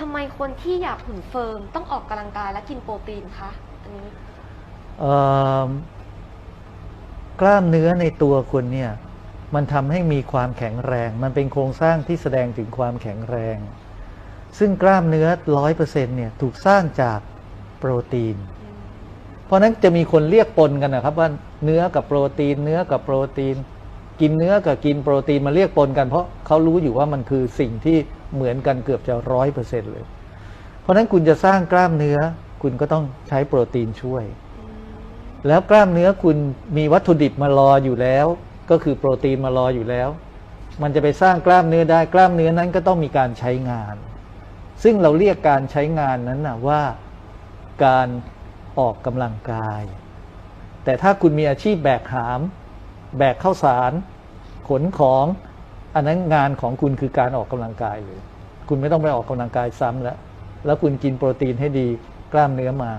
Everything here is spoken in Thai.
ทำไมคนที่อยากหุ่นเฟิร์มต้องออกกำลังกายและกินโปรตีนคะอันนี้เอ่อกล้ามเนื้อในตัวคุณเนี่ยมันทำให้มีความแข็งแรง มันเป็นโครงสร้างที่แสดงถึงความแข็งแรง ซึ่งกล้ามเนื้อร้อยเปอร์เซ็นเนี่ยถูกสร้างจากโปรตีน เพราะฉะนั้นจะมีคนเรียกปนกันนะครับว่าเนื้อกับโปรตีน เนื้อกับโปรตีน กินเนื้อกับกินโปรตีนมาเรียกปนกัน เพราะเขารู้อยู่ว่ามันคือสิ่งที่เหมือนกันเกือบจะร้อยเปอร์เซ็นต์เลย เพราะฉะนั้นคุณจะสร้างกล้ามเนื้อ คุณก็ต้องใช้โปรตีนช่วย แล้วกล้ามเนื้อคุณมีวัตถุดิบมารออยู่แล้ว ก็คือโปรตีนมารออยู่แล้ว มันจะไปสร้างกล้ามเนื้อได้กล้ามเนื้อนั้นก็ต้องมีการใช้งาน ซึ่งเราเรียกการใช้งานนั้นนะว่าการออกกำลังกาย แต่ถ้าคุณมีอาชีพแบกหาม แบกข้าวสารขนของอันนั้นงานของคุณคือการออกกำลังกายเลย คุณไม่ต้องไปออกกำลังกายซ้ำแล้ว แล้วคุณกินโปรตีนให้ดีกล้ามเนื้อมา